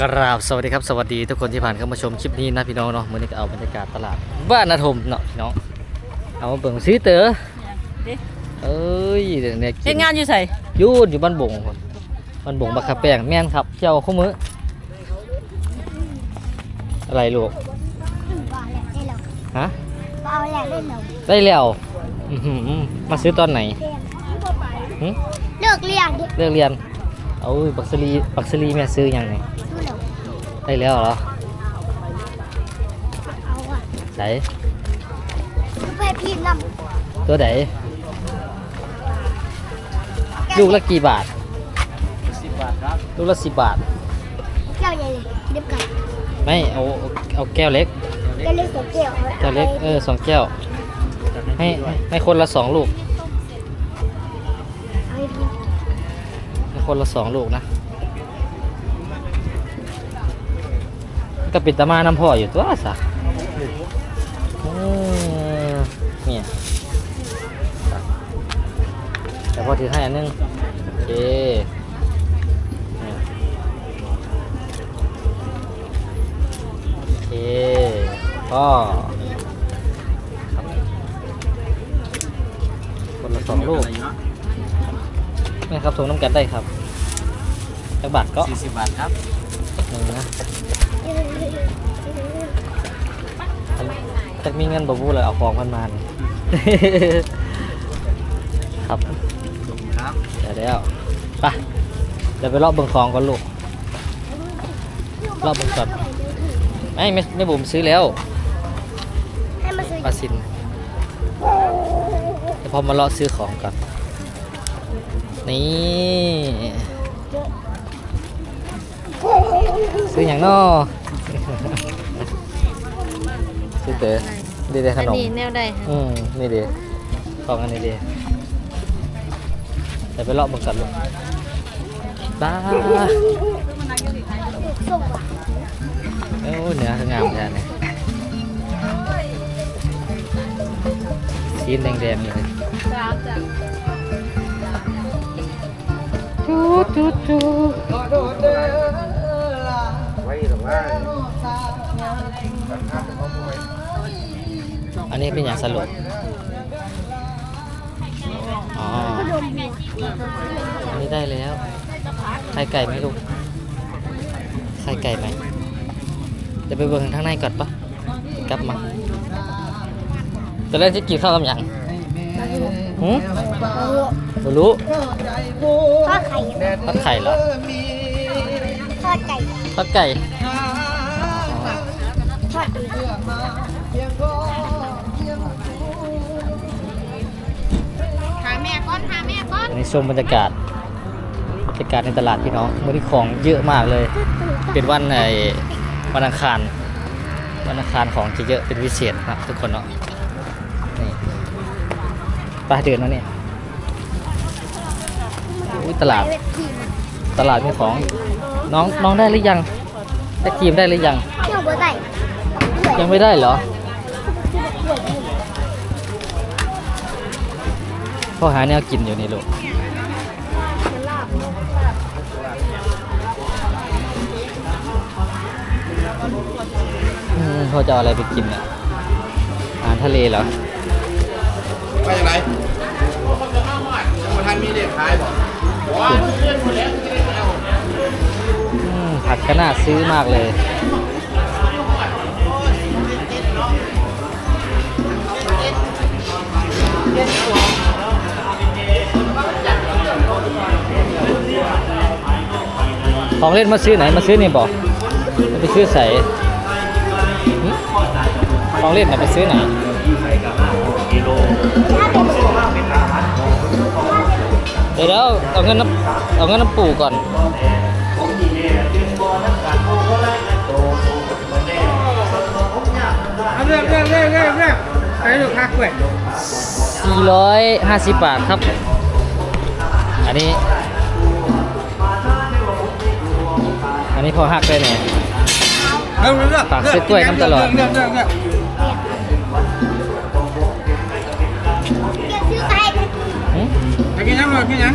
กราบสวัสดีครับสวัสดีทุกคนที่ผ่านเข้ามาชมคลิปนี้นะพี่น้องเนาะมื่อนี้ก็เอาบรรยากาศตลาดบ้านนาทมเนาะพี่น้องเอามาเบิ่งซื้อเต๋อดิเอ้ยเดี๋ยวเนี่ยกิเฮ็ดงานอยู่ใส่อยูนอยู่บ้านบงคนบ้านบงบักขะแป้งแม่นครับเจ้าคู่มืออะไรลูกบ่เอาแหละได้หรอกฮะบ่เอาแหละได้หรอกได้แล้วอื้อหือมาซื้อตอนไหนหึเลิกเรียนดิเลิกเรียน เอาบักซรีบักซรีแม่ซื้อยังไงสู้หรอกได้แล้วเหรอเอาอะไหนไปพี่นตัวไหนำลูกละกี่บาทสิบบาทครับลูกละสิบบาท แก้วใหญ่เลยเดียวกันไม่เอาเอาเอาแก้วเล็กแก้วเล็กสองแก้วอาไว้แก้วเล็กเออสองแก้ว ให้ให้คนละสองลูก คนละสองลูกนะ ก็ปิดตามาน้ำพ่ออยู่ตัวสะเออเนี่ยแต่พอถือให้อันนึงโอเคเนี่ยโอเคก็ครับคนละสองลูกนี่ครับถุงน้ำกันได้ครับ จักบาทก็40 บาทครับหนึ่งนะอันจักมีเงินบ่บูเลยเอาของพันมานี่ ครับครับเดี๋ยวแล้วไปเดี๋ยวไปรอบเบิ่งของก่อนลูก รอบเบิ่งก่อนไม่ไม่ไม่บุ๋มซื้อแล้วให้มาซื้อปลาซินเดี๋ยวพอมาเลาะซื้อของก่อนนี่ ซื้ออย่างนอซื้อเต๋อดีเดขอันนมนี้แนวใดอืมนี่ดีของอันนี้ดีเดี๋ยวไปเลาะเบังกันลูกบ้าส่งว่ะเอ้าเนื้อคืองามแท้เนี่ยชิ้นแดงๆเลยจูจูจู อันนี้เป็นอย่างสรุปอ๋อก็โดนบัวอันนี้ได้แล้ว ไข่ไก่ไหมลูก ไข่ไก่ไหมเดี๋ยวไปเบิ่งข้างในก่อนปะกลับมาจะเล่นจะกินข้าวกับหยังหืมไม่รู้ทอดไข่ทอดไข่เหรอทอดไก่ทอดไก่ทอด อีกอันนี้ชมบรรยากาศบรรยากาศในตลาดพี่น้องมื้อนี้ของเยอะมากเลย เป็นวันไอ้วันอังคารวันอังคารของจะเยอะเป็นพิเศษนะทุกคนเนาะนี่ไปเดินมาเนี่ยอุ๊ยตลาดไปเวทีมันตลาดมีของน้องน้องได้หรือยังได้ครีมได้หรือยังเที่ยวบัวได้ยังไม่ได้เหรอ พ่อหาแนวกินอยู่นี่ลูกอืมพ่อจะเอาอะไรไปกินอะอาหารทะเลเหรอไปยังไงยังมาทันมีเด็กขายบอกอืมผักก็น่าซื้อมากเลย ของเล่นมาซื้อไหนมาซื้อนี่บอกไปซื้อใส่หึของเล่นน่ะไปซื้อไหนเดี๋ยวเราเอาเงินน้ำเอาเงินน้ำปู่ก่อนเรื่องเรื่องเรื่องเรื่องเรื่องไปลูกค้าเว้ย450บาทครับ อันนี้ นี้พอหักได้เนี่ยเรื่องเรื่องฝากซื้อกล้วยน้ำตลอดเองเรื่องเรื่องไปกินน้ำเลยน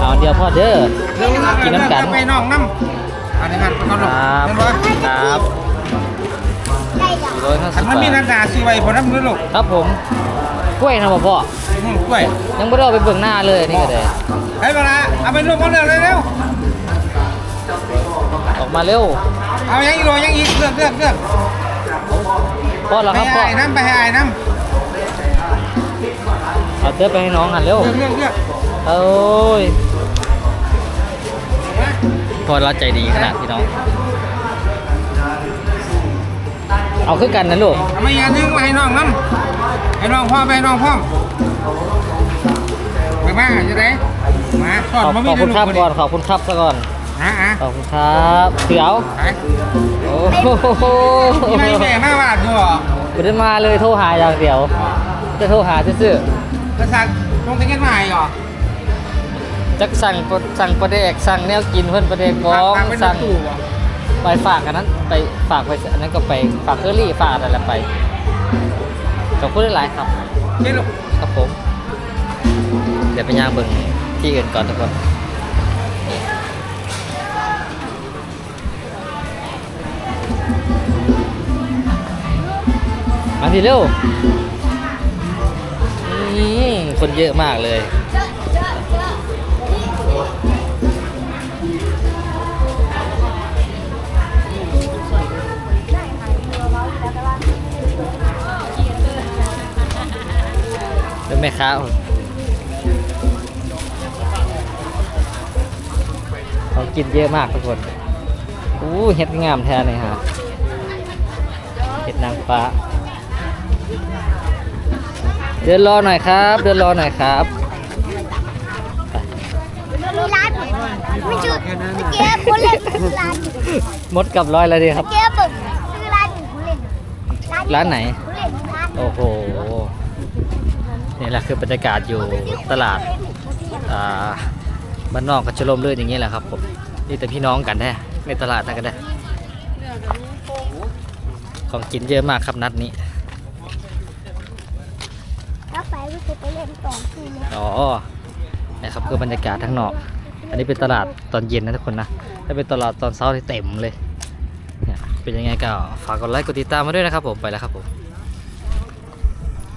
เอาเดียวพ่อเด้อกินน้ำกันไปน้องน้ำอันนี้รันเขาหลงครับสี่ร้อยห้าสิบบาทมันมีนาฬิกาสีไว้พอน้ำด้วยลูกครับผม กล้วยนะบ่พ่ออืมกล้วยยังไม่ได้เอาไปเบิ่งหน้าเลยนี่ก็ได้ไอ้เวลาเอาไปลูกเขาเลือกเลยเร็วออกมาเร็วเอายังอีกโรยังอีกเลือกเลือกเลือกพ่อเหรอคให้รับพ่อไอ้น้ำไปให้ไอ้น้ำเอาเต้ไปให้น้องกันเร็วเลือกเลือกเลือกโอ้ยพ่อเราใจดีขนาดพี่น้อง เอาคือกันนะลูกเอามาอีกอันหนึงมาให้น้องน้ำให้น้องพ่อไปให้น้องพ่อมไปบ้างจะได้มาสขอดอบมาขมีอบคุณครับลูก่อนขอบคุณครับซะก่อนอะอะขอบคุณครับเสือเอาไปโอ้โหนี่ไม่แม่มาบาดอยู่เหรอไม่ได้มาเลยโทรหาอย่างเดียว จะโทรหาซื่อกระสักลงตะเกียบมาให้เหรอๆจักสั่งปะสั่งประเดกสั่งแนวกินเพิ่นประเดกบองทางเป็นสั่งตู้บ่ ไปฝากอันนั้น ไปฝากไปอันนั้นก็ไปฝากเคอรี่ฝากอะไรไปขอบคุณหลายๆครับเจ๊ลูกครับผม เดี๋ยวไปย่างเบิ่งที่อื่นก่อนทุกคนมาทีเร็วอืมคนเยอะมากเลย เป็นแม่ค้าเขากินเยอะมากทุกคนอู้เห็ดงามแท้เลยฮะเห็ดนางฟ้า เดินรอหน่อยครับ เดินรอหน่อยครับมีร้านไม่ชื่อเมื่อกี้คนเล่นชื่อร้านมดกับร้อยแล้วดีครับเมื่อกี้บอกชื่อร้านคนเล่นร้านไหนคนเล่นร้านโอ้โห นี่แหละคือบรรยากาศอยู่ตลาดอ่าบ้านนอกกัชลมเลยอย่างนี้แหละครับผมนี่แต่พี่น้องกันแท้ในตลาดนั่นกันได้ของกินเยอะมากครับนัดนี้แล้วไปก็จะไปเล่นต่อคืนอ๋อนะครับคือบรรยากาศทั้างนอก อันนี้เป็นตลาดตอนเย็นนะทุกคนนะถ้าเป็นตลาดตอนเช้าที่เต็มเลยเนี่ยเป็นยังไงก็ฝากกดไลค์กดติดตามมาด้วยนะครับผมไปแล้วครับผม